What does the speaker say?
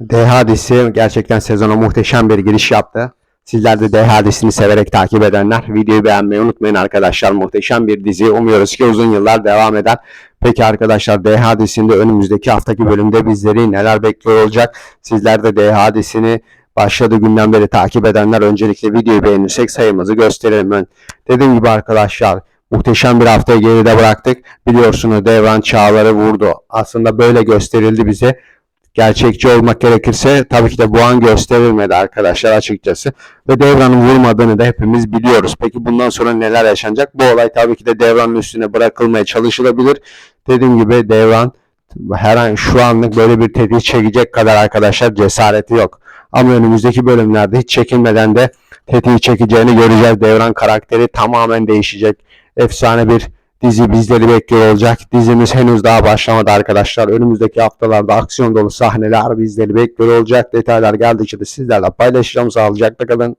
DH dizisi gerçekten sezona muhteşem bir giriş yaptı. Sizler de DH dizisini severek takip edenler videoyu beğenmeyi unutmayın arkadaşlar. Muhteşem bir dizi. Umuyoruz ki uzun yıllar devam eder. Peki arkadaşlar DH dizisinde önümüzdeki haftaki bölümde bizleri neler bekliyor olacak? Sizler de DH dizisini başladığı günden beri takip edenler öncelikle videoyu beğenirsek sayımızı gösterelim. Ben dediğim gibi arkadaşlar muhteşem bir haftayı geride bıraktık. Biliyorsunuz devran çağları vurdu. Aslında böyle gösterildi bize gerçekçi olmak gerekirse tabii ki de bu an gösterilmedi arkadaşlar açıkçası. Ve Devran'ın vurmadığını da hepimiz biliyoruz. Peki bundan sonra neler yaşanacak? Bu olay tabii ki de Devran'ın üstüne bırakılmaya çalışılabilir. Dediğim gibi Devran her an şu anlık böyle bir tetiği çekecek kadar arkadaşlar cesareti yok. Ama önümüzdeki bölümlerde hiç çekinmeden de tetiği çekeceğini göreceğiz. Devran karakteri tamamen değişecek. Efsane bir dizi bizleri bekliyor olacak. Dizimiz henüz daha başlamadı arkadaşlar. Önümüzdeki haftalarda aksiyon dolu sahneler bizleri bekliyor olacak. Detaylar geldikçe de sizlerle paylaşacağım. Sağlıcakla kalın.